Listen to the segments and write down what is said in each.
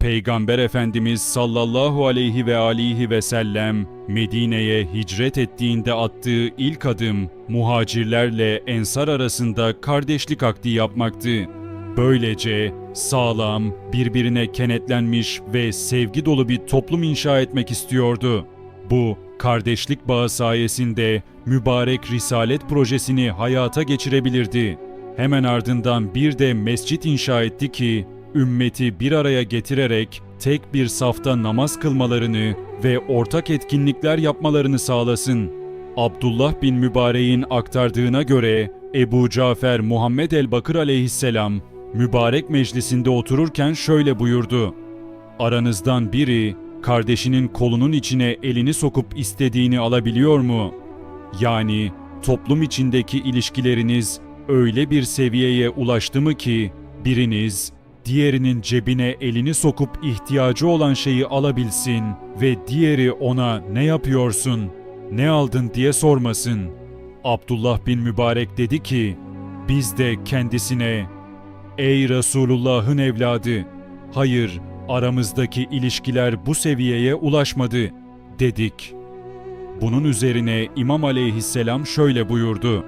Peygamber Efendimiz sallallahu aleyhi ve alihi ve sellem Medine'ye hicret ettiğinde attığı ilk adım muhacirlerle ensar arasında kardeşlik akdi yapmaktı. Böylece sağlam, birbirine kenetlenmiş ve sevgi dolu bir toplum inşa etmek istiyordu. Bu kardeşlik bağı sayesinde mübarek risalet projesini hayata geçirebilirdi. Hemen ardından bir de mescit inşa etti ki ümmeti bir araya getirerek tek bir safta namaz kılmalarını ve ortak etkinlikler yapmalarını sağlasın. Abdullah bin Mübarek'in aktardığına göre Ebu Cafer Muhammed el-Bakır aleyhisselam mübarek meclisinde otururken şöyle buyurdu. Aranızdan biri kardeşinin kolunun içine elini sokup istediğini alabiliyor mu? Yani toplum içindeki ilişkileriniz öyle bir seviyeye ulaştı mı ki biriniz diğerinin cebine elini sokup ihtiyacı olan şeyi alabilsin ve diğeri ona ne yapıyorsun, ne aldın diye sormasın. Abdullah bin Mübarek dedi ki, biz de kendisine Ey Resulullah'ın evladı, hayır aramızdaki ilişkiler bu seviyeye ulaşmadı dedik. Bunun üzerine İmam aleyhisselam şöyle buyurdu.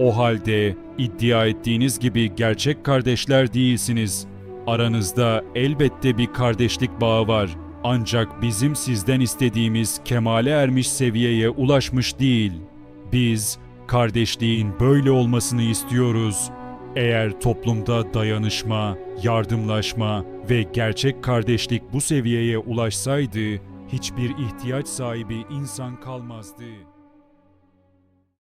O halde iddia ettiğiniz gibi gerçek kardeşler değilsiniz. Aranızda elbette bir kardeşlik bağı var. Ancak bizim sizden istediğimiz kemale ermiş seviyeye ulaşmış değil. Biz kardeşliğin böyle olmasını istiyoruz. Eğer toplumda dayanışma, yardımlaşma ve gerçek kardeşlik bu seviyeye ulaşsaydı hiçbir ihtiyaç sahibi insan kalmazdı.